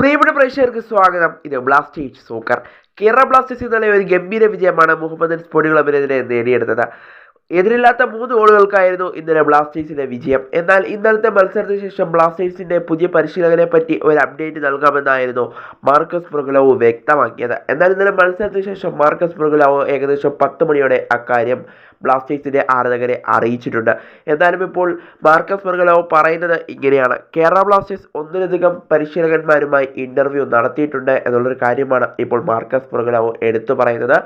പ്രിയപ്പെട്ട പ്രേക്ഷകർക്ക് സ്വാഗതം. ഇത് ബ്ലാസ്റ്റേഴ്സ് സോക്കർ കേരള ബ്ലാസ്റ്റേഴ്സ് ഇന്നലെ ഒരു ഗംഭീര വിജയമാണ് മുഹമ്മദ് സ്പോർട്ടിംഗ് ക്ലബിനെതിരെ നേടിയെടുത്തത്. എതിരില്ലാത്ത മൂന്ന് ഗോളുകൾക്കായിരുന്നു ഇന്നലെ ബ്ലാസ്റ്റേഴ്സിന്റെ വിജയം. എന്നാൽ ഇന്നലത്തെ മത്സരത്തിന് ശേഷം ബ്ലാസ്റ്റേഴ്സിന്റെ പുതിയ പരിശീലകനെ പറ്റി ഒരു അപ്ഡേറ്റ് നൽകാമെന്നായിരുന്നു മാർക്കസ് പ്രഗുലവ് വ്യക്തമാക്കിയത്. എന്നാൽ ഇന്നലെ മത്സരത്തിന് ശേഷം മാർക്കസ് പ്രഗുലവ് ഏകദേശം പത്ത് മണിയോടെ അക്കാര്യം ബ്ലാസ്റ്റേഴ്സിന്റെ ആരാധകരെ അറിയിച്ചിട്ടുണ്ട്. എന്നാലും ഇപ്പോൾ മാർക്കസ് പ്രഗുലവ് പറയുന്നത് ഇങ്ങനെയാണ്. കേരള ബ്ലാസ്റ്റേഴ്സ് ഒന്നിലധികം പരിശീലകന്മാരുമായി ഇന്റർവ്യൂ നടത്തിയിട്ടുണ്ട് എന്നുള്ളൊരു കാര്യമാണ് ഇപ്പോൾ മാർക്കസ് പ്രഗുലവ് എടുത്തു പറയുന്നത്.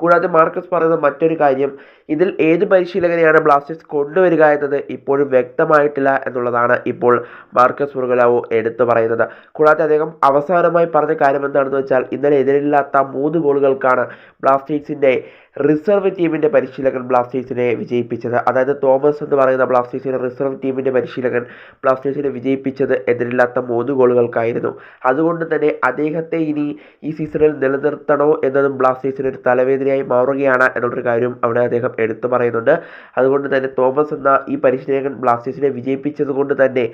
കൂടാതെ മാർക്കസ് പറയുന്ന മറ്റൊരു കാര്യം ഇതിൽ ഏത് പരിശീലകനെയാണ് ബ്ലാസ്റ്റേഴ്സ് കൊണ്ടുവരിക എന്നത് ഇപ്പോഴും വ്യക്തമായിട്ടില്ല എന്നുള്ളതാണ് ഇപ്പോൾ മാർക്കസ് മുറുകലാവു എടുത്തു പറയുന്നത്. കൂടാതെ അദ്ദേഹം അവസാനമായി പറഞ്ഞ കാര്യം എന്താണെന്ന് വെച്ചാൽ ഇന്നലെ എതിരില്ലാത്ത മൂന്ന് ഗോളുകൾക്കാണ് ബ്ലാസ്റ്റേഴ്സിന്റെ റിസർവ് ടീമിന്റെ പരിശീലകൻ ബ്ലാസ്റ്റേഴ്സിനെ വിജയിപ്പിച്ചത്. അതായത് തോമസ് എന്ന് പറയുന്ന ബ്ലാസ്റ്റേഴ്സിന്റെ റിസർവ് ടീമിന്റെ പരിശീലകൻ ബ്ലാസ്റ്റേഴ്സിനെ വിജയിപ്പിച്ചത് എതിരില്ലാത്ത മൂന്ന് ഗോളുകൾക്കായിരുന്നു. അതുകൊണ്ട് തന്നെ അദ്ദേഹത്തെ ഇനി ഈ സീസണിൽ നിലനിർത്തണോ എന്നതും ബ്ലാസ്റ്റേഴ്സിന് ഒരു തലവേദനയായി മാറുകയാണ് എന്നുള്ളൊരു കാര്യം അവിടെ അദ്ദേഹം എടുത്തു പറയുന്നുണ്ട്. അതുകൊണ്ട് തന്നെ തോമസ് എന്ന ഈ പരിശീലകൻ ബ്ലാസ്റ്റേഴ്സിനെ വിജയിപ്പിച്ചത് കൊണ്ട് തന്നെ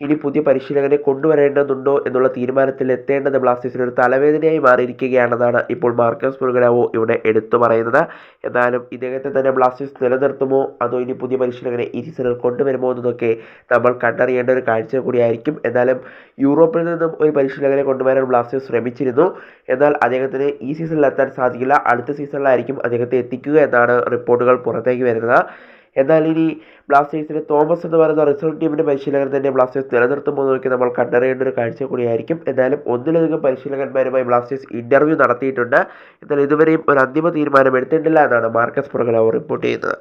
ഇനി പുതിയ പരിശീലകനെ കൊണ്ടുവരേണ്ടതുണ്ടോ എന്നുള്ള തീരുമാനത്തിൽ എത്തേണ്ടത് ബ്ലാസ്റ്റേഴ്സിന് ഒരു തലവേദനയായി മാറിയിരിക്കുകയാണെന്നാണ് ഇപ്പോൾ മാർക്കസ് മുരുകനാവോ ഇവിടെ എടുത്തു പറയുന്നത്. എന്നാലും ഇദ്ദേഹത്തെ തന്നെ ബ്ലാസ്റ്റേഴ്സ് നിലനിർത്തുമോ? അതോ ഇനി പുതിയ പരിശീലകനെ ഈ സീസണിൽ കൊണ്ടുവരുമോ എന്നതൊക്കെ നമ്മൾ കണ്ടറിയേണ്ട ഒരു കാഴ്ച കൂടിയായിരിക്കും. എന്നാലും യൂറോപ്പിൽ നിന്നും ഒരു പരിശീലകനെ കൊണ്ടുവരാൻ ബ്ലാസ്റ്റേഴ്സ് ശ്രമിച്ചിരുന്നു. എന്നാൽ അദ്ദേഹത്തിന് ഈ സീസണിൽ എത്താൻ സാധിക്കില്ല. അടുത്ത സീസണിലായിരിക്കും അദ്ദേഹത്തെ എത്തിക്കുക എന്നാണ് റിപ്പോർട്ടുകൾ പുറത്തേക്ക് വരുന്നത്. എന്നാൽ ഇനി ബ്ലാസ്റ്റേഴ്സിന് തോമസ് എന്ന് പറയുന്ന റിസർവ് ടീമിന്റെ പരിശീലകൻ തന്നെ ബ്ലാസ്റ്റേഴ്സ് നിലനിർത്തുമ്പോൾ നോക്കി നമ്മൾ കണ്ടറിയേണ്ട ഒരു കാഴ്ച കൂടിയായിരിക്കും. എന്നാലും ഒന്നിലധികം പരിശീലകന്മാരുമായി ബ്ലാസ്റ്റേഴ്സ് ഇന്റർവ്യൂ നടത്തിയിട്ടുണ്ട്. എന്നാൽ ഇതുവരെയും ഒരു അന്തിമ തീരുമാനം എടുത്തിട്ടില്ല എന്നാണ് മാർക്കസ് പുറകലാവ് റിപ്പോർട്ട് ചെയ്യുന്നത്.